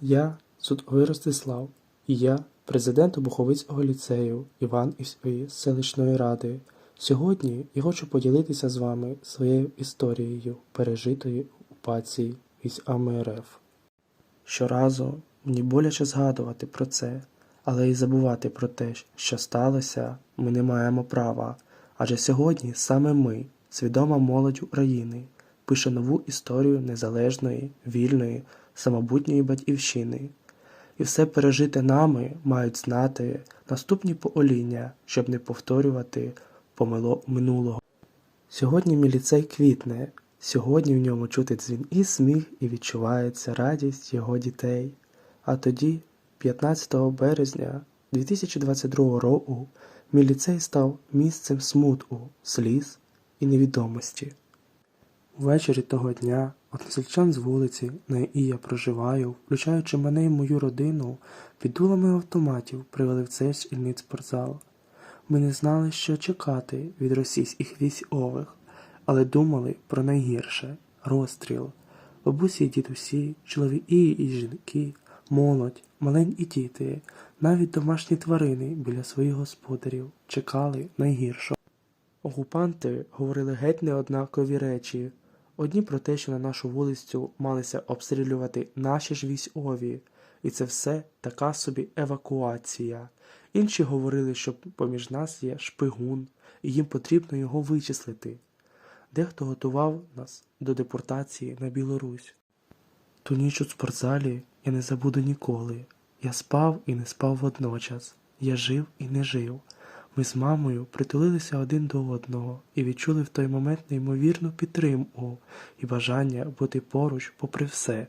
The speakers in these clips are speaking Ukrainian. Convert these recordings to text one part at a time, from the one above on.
Я Судовий Ростислав, і я президент Обуховицького ліцею Іванівської селищної ради. Сьогодні я хочу поділитися з вами своєю історією пережитої окупації військами РФ. Щоразу мені боляче згадувати про це, але й забувати про те, що сталося, ми не маємо права. Адже сьогодні саме ми, свідома молодь України, пише нову історію незалежної, вільної, самобутньої батьківщини. І все пережите нами мають знати наступні покоління, щоб не повторювати помилок минулого. Сьогодні мій ліцей квітне, сьогодні в ньому чути дзвін і сміх, і відчувається радість його дітей. А тоді, 15 березня 2022 року, мій ліцей став місцем смутку, сліз і невідомості. Ввечері того дня односельчан з вулиці, на якій я проживаю, включаючи мене і мою родину, під дулами автоматів привели в цей шкільний спортзал. Ми не знали, що чекати від російських військових, але думали про найгірше розстріл. Бабусі і дідусі, чоловіки і жінки, молодь, маленькі діти, навіть домашні тварини біля своїх господарів чекали найгіршого. Окупанти говорили геть неоднакові речі. Одні про те, що на нашу вулицю малися обстрілювати наші ж військові, і це все така собі евакуація. Інші говорили, що поміж нас є шпигун, і їм потрібно його вичислити. Дехто готував нас до депортації на Білорусь. Ту ніч у спортзалі я не забуду ніколи. Я спав і не спав водночас. Я жив і не жив. Ми з мамою притулилися один до одного і відчули в той момент неймовірну підтримку і бажання бути поруч попри все.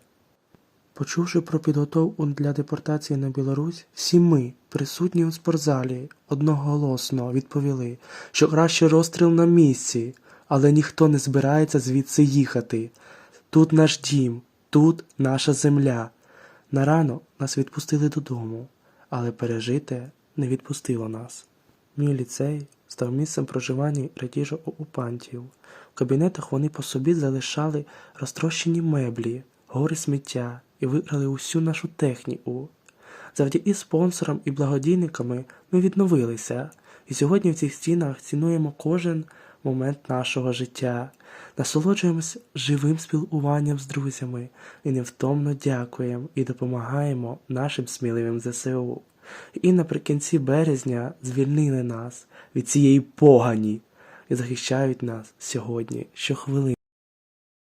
Почувши про підготовку для депортації на Білорусь, всі ми, присутні у спортзалі, одноголосно відповіли, що краще розстріл на місці, але ніхто не збирається звідси їхати. Тут наш дім, тут наша земля. На ранок нас відпустили додому, але пережите не відпустило нас. Мій ліцей став місцем проживання радіжок окупантів. В кабінетах вони по собі залишали розтрощені меблі, гори сміття і викрали усю нашу техніку. Завдяки спонсорам і благодійниками ми відновилися, і сьогодні в цих стінах цінуємо кожен момент нашого життя, насолоджуємося живим спілкуванням з друзями і невтомно дякуємо і допомагаємо нашим сміливим ЗСУ. І наприкінці березня звільнили нас від цієї погані і захищають нас сьогодні щохвилини.